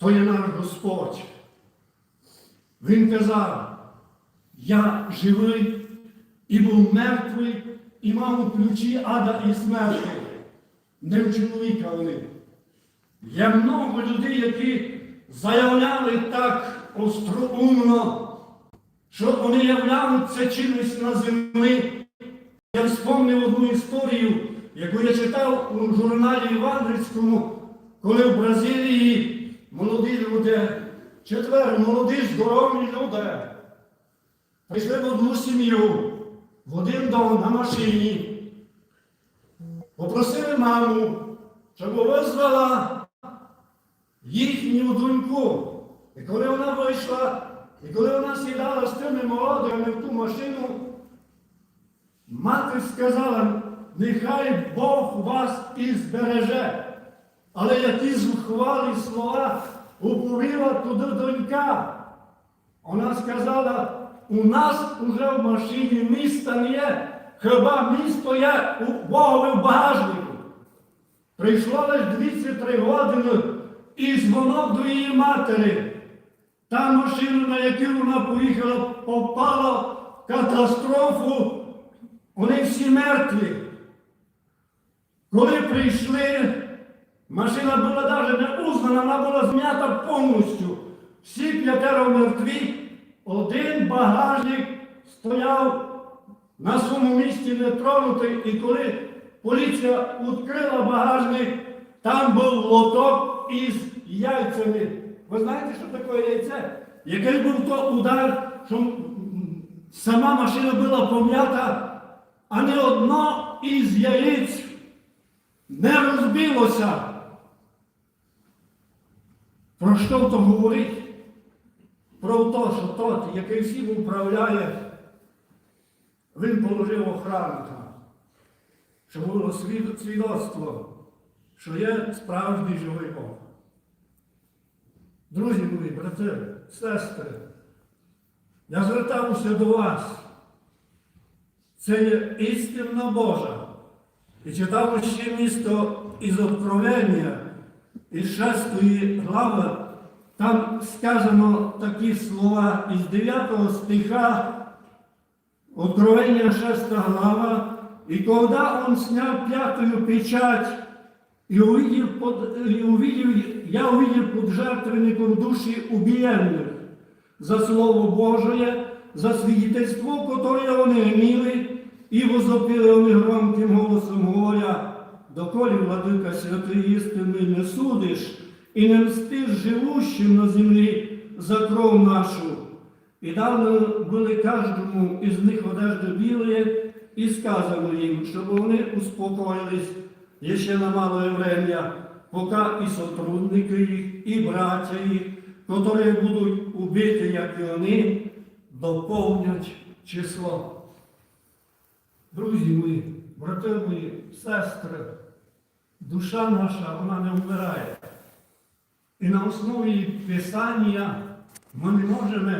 то є наш Господь. Він казав, я живий і був мертвий, і мав у ключі ада і смерті. Не в чоловіка вони. Є много людей, які заявляли так остроумно, що вони являються чимось на землі. Я вспомнив одну історію, яку я читав у журналі Івангельському, коли в Бразилії молоді люди, четверо молоді здорові люди, прийшли в одну сім'ю, в один дом на машині, попросили маму, щоб визвала їхню доньку. І коли вона вийшла, і коли вона сідала з тими молодими в ту машину, мати сказала, нехай Бог вас і збереже. Але які зухвалі слова уповіла туди донька. Вона сказала, у нас уже в машині міста не є, хіба місто є у Богові в багажнику. Прийшло лише 23 години і дзвонок до її матері. Та машина, на яку вона поїхала, попала в катастрофу. Вони всі мертві. Коли прийшли, машина була навіть не узнана, вона була зм'ята повністю. Всі п'ятеро мертві, один багажник стояв на своєму місці не тронутий, і коли поліція відкрила багажник, там був лоток із яйцями. Ви знаєте, що таке яйце? Який був то удар, що сама машина була пом'ята, а не одно із яєць не розбилося. Про що то говорить? Про те, що тот, який всім управляє, він положив охранника, щоб було свідоцтво, що є справжній живий Бог. Друзі мої, брати, сестри, я звертався до вас. Це є істинна Божа. І читав ще місто із Откровення, із шестої глави, там сказано такі слова із 9 стиха, Откровення 6 глава, и когда он снял пятую печать, и увидел, под, и увидел, я увидел под жертвенником души убиенных за Слово Божие, за свидетельство, которое они имели, и возопили они громким голосом, говоря, доколе, владыка святый истинный, не судишь, и не мстишь живущим на земле за кров нашу. І дано були кожному із них одежди білі, і сказано їм, щоб вони успокоїлись ще на мале время, поки і сотрудники їх, і браття їх, які будуть убиті, як і вони, доповнять число. Друзі мої, брати мої, сестри, душа наша, вона не вмирає. І на основі Писання ми не можемо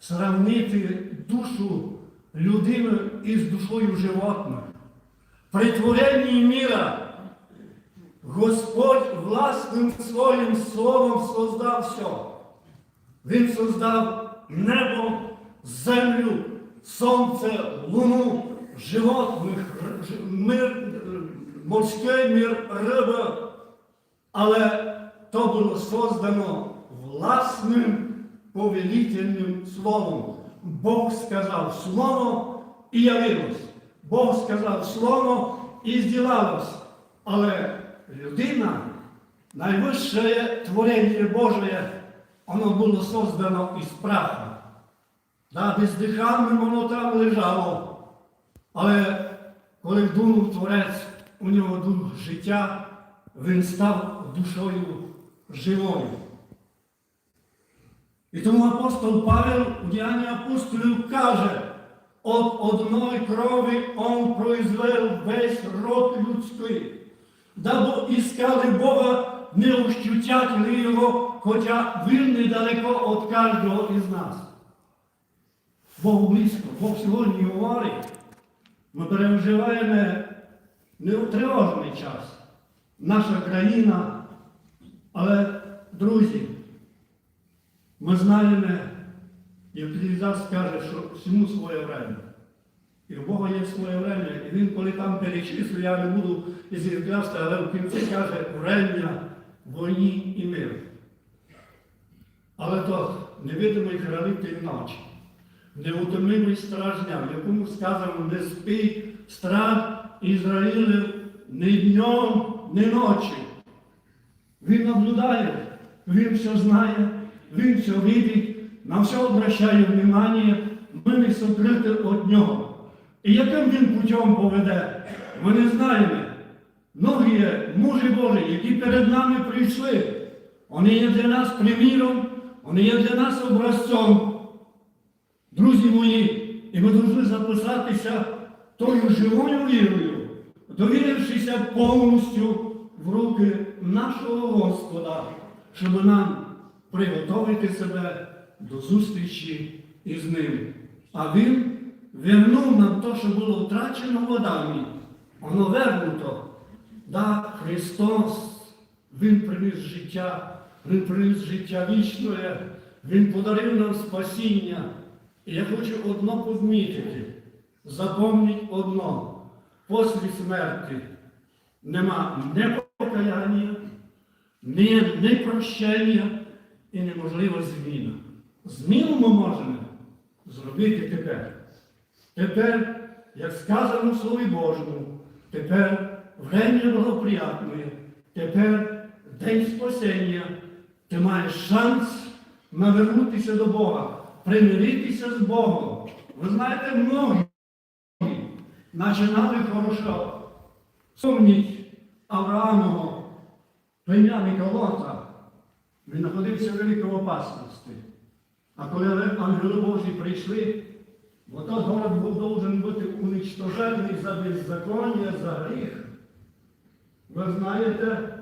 сравнити душу людини із душою животних. При творенні міра Господь власним своїм словом создав все. Він создав небо, землю, сонце, луну, животних, мир, морський мір, риби. Але то було создано власним повелительним словом. Бог сказав слово і явилось. Бог сказав слово і зділалось. Але людина, найвище творення Божє, воно було создано із праха. Да, бездиханним воно там лежало. Але коли вдунув Творець у нього дух життя, він став душою живою. І тому апостол Павел у Діянні апостолів каже, от одної крові он произвел весь род людський, дабо іскали Бога, не ощутять ли його, хоча він недалеко від кожного із нас. Бог близько, Бог сьогодні говорить, ми переживаємо тривожний час. Наша країна, але, друзі, Ми знаємо, і Євклідіс каже, що всьому своє время. І в Бога є своє время, і він, коли там перечислює, я не буду зірклясти, але в кінці каже время війні і миру. Але то невидимий хранитель ночі, неутомимий стражня, в якому сказано, не спить страх Ізраїлів ні днем, ні ночі. Він наблюдає, він все знає, він все видить, на все обращає внимание, ми не сокрити від нього. І яким він путем поведе, ми не знаємо. Многі мужі Божі, які перед нами прийшли, вони є для нас приміром, вони є для нас образцом. Друзі мої, і ми повинні записатися тою живою вірою, довірившися повністю в руки нашого Господа, щоб нам приготовити себе до зустрічі із ним. А Він вернув нам те, що було втрачено в Адамі, воно вернуто. Да, Христос, Він приніс життя, Він приніс життя вічне, Він подарив нам спасіння. І я хочу одно помітити, запомніть одно, після смерті нема ні покаяння, ні, ні прощення і неможлива зміна. Зміну ми можемо зробити тепер. Тепер, як сказано в Слові Божому, тепер время благоприятне, тепер день спасіння, ти маєш шанс навернутися до Бога, примиритися з Богом. Ви знаєте, многі починали хорошо. Помніть Авраамового племянника Лота, він знаходився в великій опасності. А коли ангели Божі прийшли, бо той город був должен бути уничтожений за беззаконня, за гріх. Ви знаєте,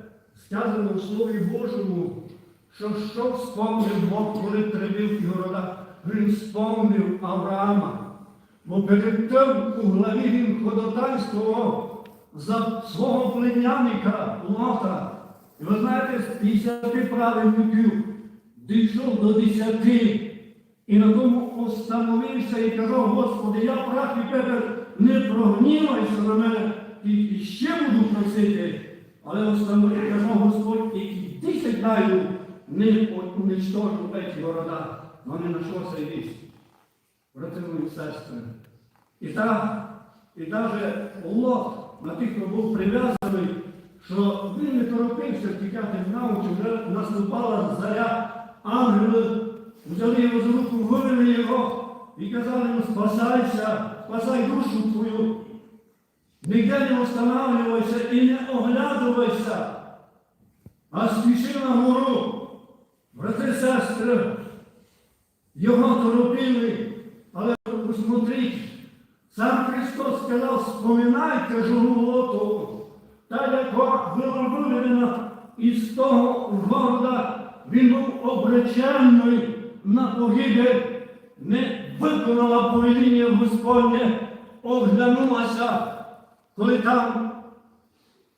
сказано в Слові Божому, що що вспомнив Бог, коли тривив Юрода, він вспомнив Авраама. Бо перед тим у главі він ходотайствував за свого племянника Лота. І ви знаєте, з 50 праведників дійшов до 10. І на тому остановився і казав, Господи, я прах і тепер не прогнівайся на мене, і ще буду просити. Але остановив, казав Господь, які десять даю, не уничтожу ці города. Вони знайшлося і вісь. Брати мої сестри. І так, і навіть Лот на тих, хто був прив'язаний, що він не торопився втікати в науку, вже наступала заря, ангели взяли його за руку, вивели його і казали йому, спасайся, спасай душу твою. Ніде не останавливайся і не оглядувайся, а спіши на гору. Брати сестри, його торопили, сам Христос сказав, споминайте Лоту, та була виведена із того города, він був обречений на погибель, не виконала повеління Господнє, оглянулася, коли там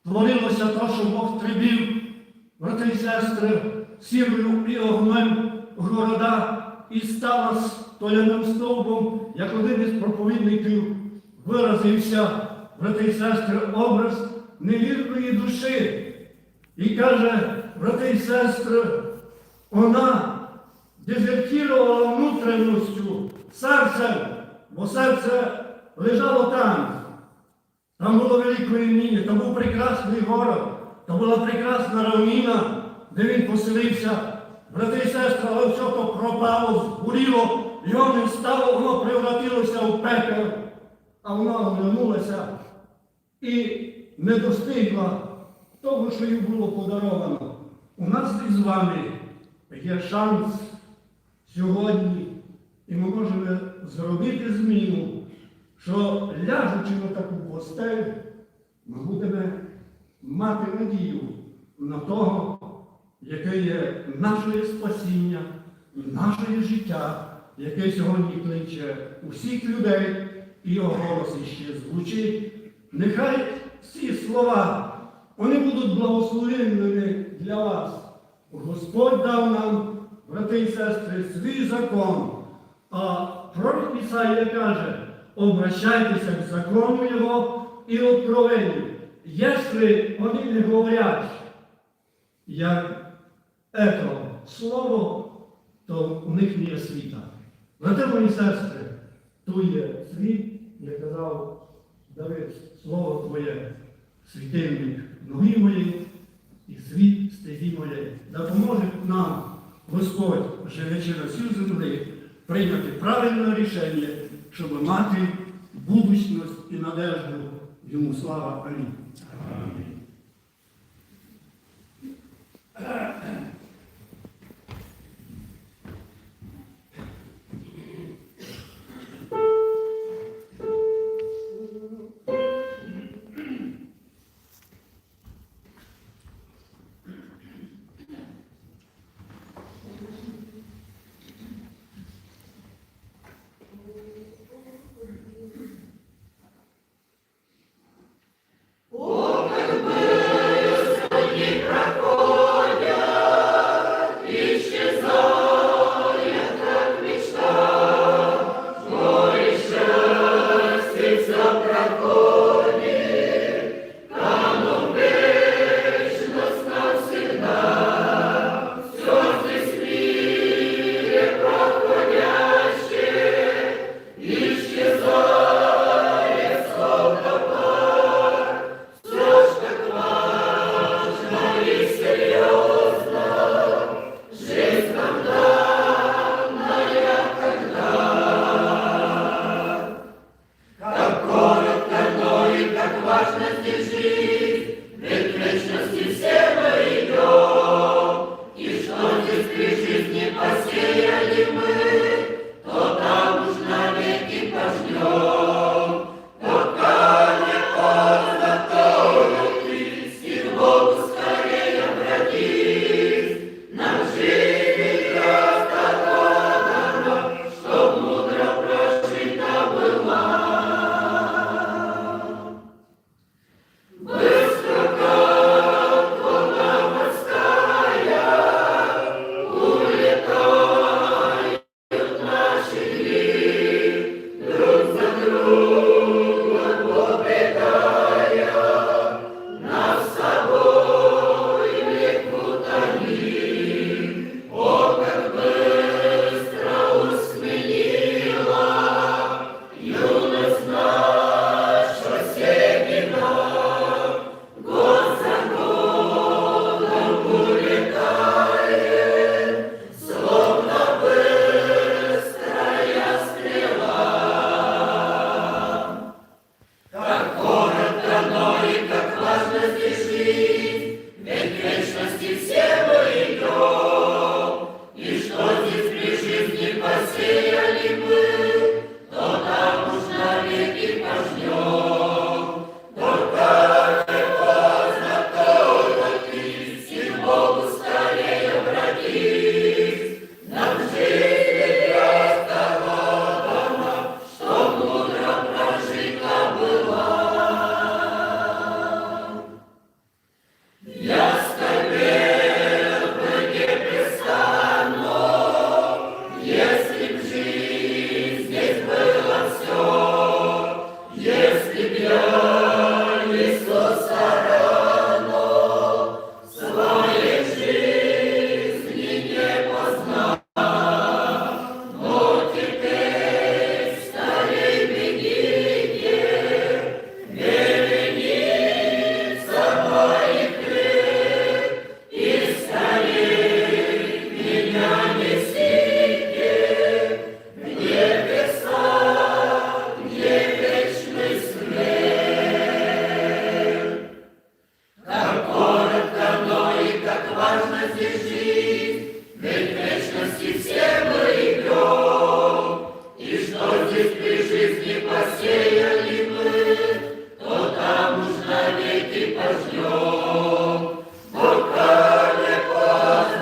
творилося те, що Бог трибів, брати і сестри, сірою і огнем города, і стала столяним стовбом, як один із проповідників виразився, брати і сестри, образ невірної душі. І каже, брати і сестри, вона дезертірувала внутрішністю, серцем, бо серце лежало там. Там було велике іміння, там був прекрасний город, там була прекрасна равніна, де він поселився. Брати і сестри, але все то пропало, згоріло, його не стало, воно превратилося в пепел, а вона оглянулася і не достигла того, що їй було подаровано. У нас із вами є шанс сьогодні, і ми можемо зробити зміну, що ляжучи на таку постель, ми будемо мати надію на того, яке є наше спасіння, наше життя, яке сьогодні кличе усіх людей, і його голос іще звучить. Нехай ці слова, вони будуть благословенними для вас. Господь дав нам брати і сестри, свій закон. А пророк Ісаїя каже, обращайтеся к закону Його і откровенню. Якщо вони не говорять, як ето слово, то у них не є світа. Брати мої сестри, ту є світ, як казав Давид, слово Твоє, світильник ноги мої і світ стезі моєї. Допоможе нам Господь, живучи на всю землі, прийняти правильне рішення, щоб мати будучність і надежду. Йому слава Амінь. Жизни Dios.